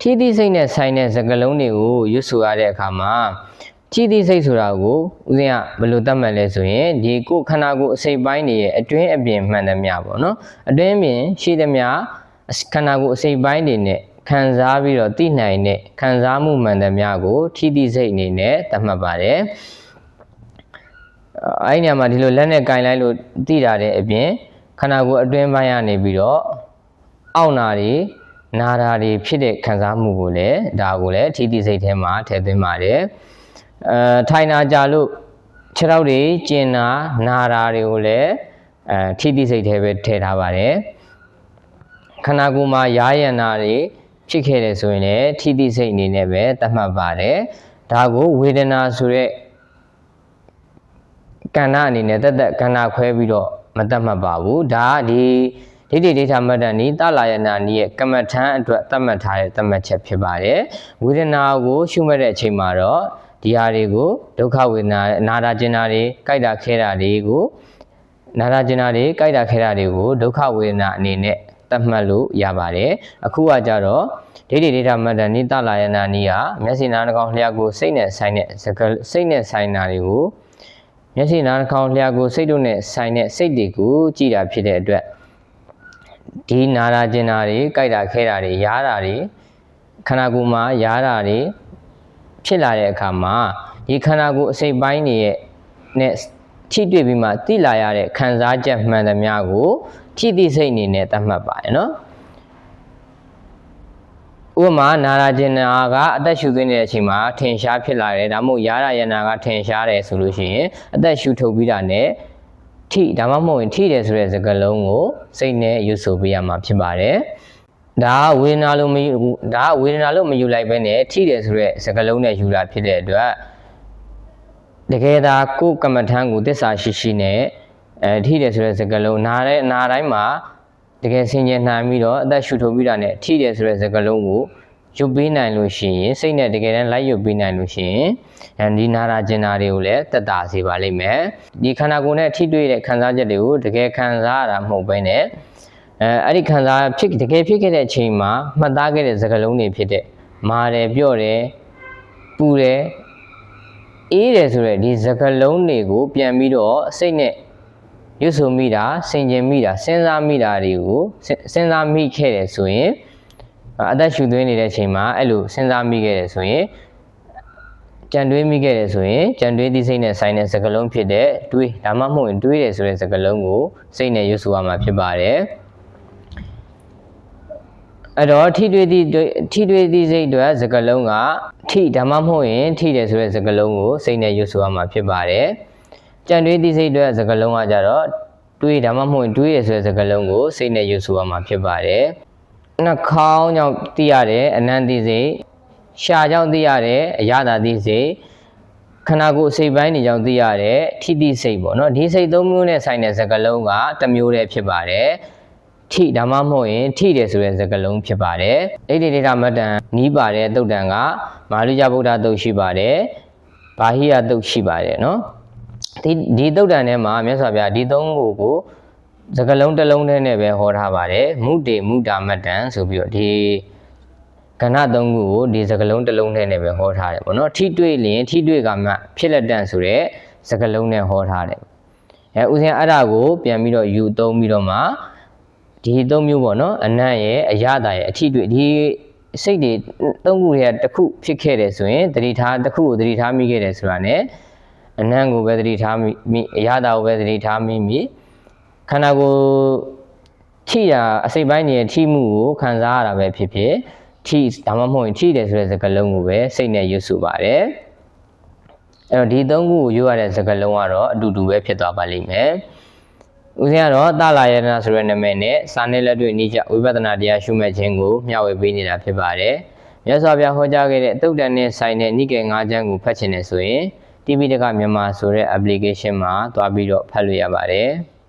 ထီးသီးစိတ်နဲ့ဆိုင်တဲ့စကားလုံးတွေကိုရွတ်ဆိုရတဲ့အခါမှာထီးသီးစိတ်ဆိုတာကိုဦးဇင်းကဘယ်လိုသတ်မှတ်လဲဆိုရင်ဒီကိုယ်ခန္ဓာကိုယ်အစိတ်ပိုင်းတွေရဲ့အတွင်းအပြင်မှန်သမျှပေါ့နော်အတွင်းအပြင်ရှိသမျှခန္ဓာကိုယ်အစိတ်ပိုင်းတွေနဲ့ခံစားပြီးတော့သိနိုင်တဲ့ခံစားမှုမှန်သမျှကိုထီးသီးစိတ်အနေနဲ့သတ်မှတ်ပါတယ်အဲ့ဒီနေရာမှာဒီလိုလက်နဲ့ကင်လိုက်လို့သိတာတဲ့အပြင်ခန္ဓာကိုယ်အတွင်းပိုင်းကနေပြီးတော့အောင့်နာတွေ နာတာတွေဖြစ်တဲ့ခံစားမှုကိုလည်းဒါကိုလည်းအထီးသီးစိတ်ထဲမှာထည့်သွင်းပါတယ်အဲထိုင်နာကြလို့ခြေထောက်တွေကျင်နာနာတာတွေကိုလည်းအဲထီးသီးစိတ်ထဲပဲထည့်ထားပါတယ်ခန္ဓာကိုယ်မှာရာယနာတွေဖြစ်ခဲ့တယ်ဆိုရင်လည်းထီးသီးစိတ်အနေနဲ့ပဲသတ်မှတ်ပါတယ်ဒါကိုဝေဒနာဆိုတဲ့ကဏ္ဍအနေနဲ့တက်တက်ကဏ္ဍခွဲပြီးတော့မတတ်မှတ်ပါဘူးဒါကဒီ ဒိဋ္ဌိဒိဋ္ဌမတ္တနီတလာယနာနီရဲ့ကမ္မထံအတွက်သတ်မှတ်ထားတဲ့သတ်မှတ်ချက်ဖြစ်ပါတယ်ဝေဒနာကိုရှုမှတ်တဲ့အချိန်မှာတော့ဒီဟာတွေကိုဒုက္ခဝေဒနာနာတာကျင်တာတွေကြိုက်တာခဲတာတွေကိုနာတာကျင်တာတွေကြိုက်တာခဲတာတွေကိုဒုက္ခဝေဒနာအနေနဲ့သတ်မှတ်လို့ရပါတယ်အခုကကြတော့ဒိဋ္ဌိဒိဋ္ဌမတ္တနီတလာယနာနီကမျက်စိနာနှာခေါင်းလျှာကိုစိတ်နဲ့ဆိုင်တဲ့စကစိတ်နဲ့ဆိုင်တာတွေကိုမျက်စိနားနှာခေါင်းလျှာကိုစိတ်တို့နဲ့ဆိုင်တဲ့စိတ်တွေကိုကြည်တာဖြစ်တဲ့အတွက် ဒီနာတာကျင်တာတွေကြိုက်တာခဲတာတွေရားတာတွေခန္ဓာကိုယ်မှာရားတာတွေဖြစ်လာတဲ့အခါမှာဒီခန္ဓာကိုယ်အစိတ်ပိုင်းတွေရဲ့နဲ့ထိတွေ့ပြီးမှသိလာရတဲ့ခံစားချက်မှန်သမျှကိုထိသိစိတ်အနေနဲ့သတ်မှတ်ပါတယ်နော်ဥပမာနာရာကျင်နာကအသက်ရှူသွင်းနေတဲ့အချိန်မှာထင်ရှားဖြစ်လာတယ်ဒါမှမဟုတ်ရာရယနာကထင်ရှားတယ်ဆိုလို့ရှိရင်အသက်ရှူထုတ်ပြီးတာနဲ့ ထိဒါမှမဟုတ်ရင်ထိတယ်ဆိုတဲ့စကားလုံးကိုစိတ်နဲ့ရွတ်ဆိုပေးရမှာဖြစ်ပါတယ်ဒါကဝေဒနာလို့မယူဒါကဝေဒနာလို့မယူလိုက်ဘဲနဲ့ထိတယ်ဆိုတဲ့စကားလုံးနဲ့ယူတာဖြစ်တဲ့အတွက်တကယ်သာကိုယ်ကမ္မထံကိုသစ္စာရှိရှိနဲ့အဲထိတယ်ဆိုတဲ့စကားလုံးနားတဲ့နားတိုင်းမှာတကယ်ဆင်ခြင်နိုင်ပြီးတော့အသက်ရှူထုတ်ပြီးတာနဲ့ထိတယ်ဆိုတဲ့စကားလုံးကို ရုပ်ပေးနိုင်လို့ရှိရင်စိတ်နဲ့တကယ်တမ်းလိုက်ရုပ်ပေးနိုင်လို့ရှိရင်အဲဒီနာရာကျင်နာတွေကိုလည်းတက်တာစေပါလိမ့်မယ်ဒီခန္ဓာကိုယ်နဲ့ထိတွေ့တဲ့ခံစားချက်တွေကိုတကယ်ခံစားရတာမဟုတ်ဘဲနဲ့အဲအဲ့ဒီခံစားဖြစ်တကယ်ဖြစ်ခဲ့တဲ့အချိန်မှာမှတ်သားခဲ့တဲ့စကားလုံးတွေဖြစ်တဲ့မာတယ်ပြော့တယ်ပူတယ်အေးတယ်ဆိုတဲ့ဒီစကားလုံးတွေကိုပြန်ပြီးတော့စိတ်နဲ့ရွတ်ဆိုမိတာဆင်ခြင်မိတာစဉ်းစားမိတာတွေကိုစဉ်းစားမိခဲ့တယ်ဆိုရင် အသက်ရှူသွင်းနေတဲ့အချိန်မှာအဲ့လိုစဉ်းစားမိခဲ့တယ်ဆိုရင်ကြံတွေးမိခဲ့တယ်ဆိုရင်ကြံတွေးသည့်စိတ်နဲ့ဆိုင်တဲ့စကားလုံးဖြစ်တဲ့တွေးဒါမှမဟုတ်ရင်တွေးတယ်ဆိုတဲ့စကားလုံးကိုစိတ်နဲ့ရွတ်ဆိုရမှာဖြစ်ပါတယ်အဲ့တော့ထိတွေ့သည့်ထိတွေ့သည့်စိတ်တွေစကားလုံးကထိဒါမှမဟုတ်ရင်ထိတယ်ဆိုတဲ့စကားလုံးကိုစိတ်နဲ့ရွတ်ဆိုရမှာဖြစ်ပါတယ်ကြံတွေးသည့်စိတ်တွေစကားလုံးကကြတော့တွေးဒါမှမဟုတ်တွေးရဆိုတဲ့စကားလုံးကိုစိတ်နဲ့ရွတ်ဆိုရမှာဖြစ်ပါတယ် နှာခေါင်းကြောင့်သိရတဲ့အနန္တိစိတ်ရှာကြောင့်သိရတဲ့အရသာသိစိတ်ခန္ဓာကိုယ်စိတ်ပိုင်းတွေကြောင့်သိရတဲ့ထိတိစိတ်ပေါ့နော်ဒီစိတ်သုံးမျိုးနဲ့ဆိုင်တဲ့စကားလုံးကတစ်မျိုးတည်းဖြစ်ပါတယ်ထိဒါမှမဟုတ်ရင်ထိတယ်ဆိုတဲ့စကားလုံးဖြစ်ပါတယ်အိဋ္ဌိဒေတာမတ္တန်နီးပါတယ်တုတ်တန်ကမာလူကြဗုဒ္ဓတုတ်ရှိပါတယ်ဘာဟိယတုတ်ရှိပါတယ်နော်ဒီဒီတုတ်တန်ထဲမှာမြတ်စွာဘုရားဒီသုံးခုကို စကလုံးတစ်လုံးထဲနဲ့ပဲဟောထားပါတယ်မုတေမုတာမတ္တန်ဆိုပြီးတော့ဒီကဏ္ဍသုံးခုကိုဒီစကလုံးတစ်လုံးထဲနဲ့ပဲဟောထားတယ်ပေါ့နော်ထိတွေ့လျင်ထိတွေ့ကမှဖြစ်လက်တန့်ဆိုတဲ့စကလုံးနဲ့ဟောထားတယ်အဲဥစဉ်အဲ့ဒါကိုပြန်ပြီးတော့ယူသုံးပြီးတော့မှဒီသုံးမျိုးပေါ့နော်အနတ်ရဲ့အရသာရဲ့အထိတွေ့ဒီစိတ်တွေသုံးခုရဲ့တစ်ခုဖြစ်ခဲ့တယ်ဆိုရင်တတိထားတစ်ခုကိုတတိထားမိခဲ့တယ်ဆိုတာ ਨੇ အနံ့ကိုပဲသတိထားမိအရသာကိုပဲသတိထားမိမိ ခန္ဓာကိုယ်ထိတာအစိတ်ပိုင်းရဲ့ထိမှုကိုခံစားရတာပဲဖြစ်ဖြစ်ထိဒါမှမဟုတ်ရင်ထိတယ်ဆိုတဲ့စကားလုံးကိုပဲစိတ်နဲ့ရွတ်ဆိုပါတယ်အဲ့တော့ဒီသုံးခုကိုရွတ်ရတဲ့စကားလုံးကတော့အတူတူပဲဖြစ်သွားပါလိမ့်မယ်ဦးဇင်းကတော့တလာယတနာဆိုတဲ့နာမည်နဲ့စာနဲ့လက်တွေ့နေကြဝိပဿနာတရားရှုမှတ်ခြင်းကိုမျှဝေပေးနေတာဖြစ်ပါတယ်မြတ်စွာဘုရားဟောကြားခဲ့တဲ့တုတ်တန်နဲ့ဆိုင်တဲ့နိကေ၅ကျမ်းကိုဖတ်ချင်တယ်ဆိုရင် TV တကမြန်မာဆိုတဲ့ application မှာတွားပြီးတော့ဖတ်လို့ရပါတယ်။